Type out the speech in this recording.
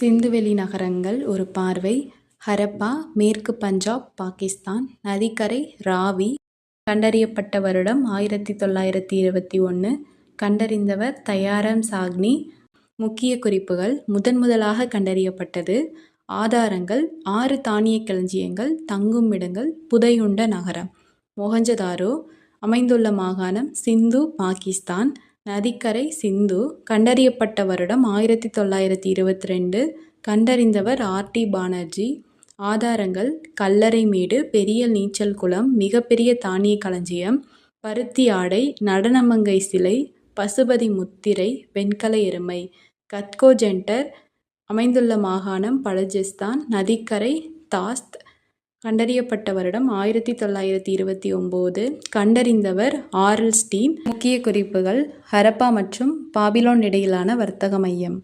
சிந்துவெளி நகரங்கள் ஒரு பார்வை. ஹரப்பா மேற்கு பஞ்சாப் பாகிஸ்தான். நதிக்கரை ராவி. கண்டறியப்பட்ட வருடம் ஆயிரத்தி தொள்ளாயிரத்தி இருபத்தி ஒன்று கண்டறிந்தவர் தயாரம் சாக்னி. முக்கிய குறிப்புகள் முதன் முதலாக கண்டறியப்பட்டது. ஆதாரங்கள் ஆறு தானிய களஞ்சியங்கள் தங்குமிடங்கள் புதையுண்ட நகரம். மொஹஞ்சதாரோ அமைந்துள்ள மாகாணம் சிந்து பாகிஸ்தான். நதிக்கரை சிந்து கண்டறியப்பட்ட வருடம் ஆயிரத்தி தொள்ளாயிரத்தி இருபத்தி ரெண்டு கண்டறிந்தவர் ஆர்டி பானர்ஜி. ஆதாரங்கள் கல்லறைமேடு பெரிய நீச்சல் குளம் மிகப்பெரிய தானிய களஞ்சியம் பருத்தி ஆடை நடனமங்கை சிலை பசுபதி முத்திரை வெண்கல எருமை கத்கோ ஜென்டர் அமைந்துள்ள மாகாணம் பலஜிஸ்தான் நதிக்கரை தாஸ்த் கண்டறியப்பட்ட வருடம் ஆயிரத்தி தொள்ளாயிரத்தி இருபத்தி ஒம்போது கண்டறிந்தவர் ஆர்எல் ஸ்டீன் முக்கிய குறிப்புகள் ஹரப்பா மற்றும் பாபிலோன் இடையிலான வர்த்தக மையம்.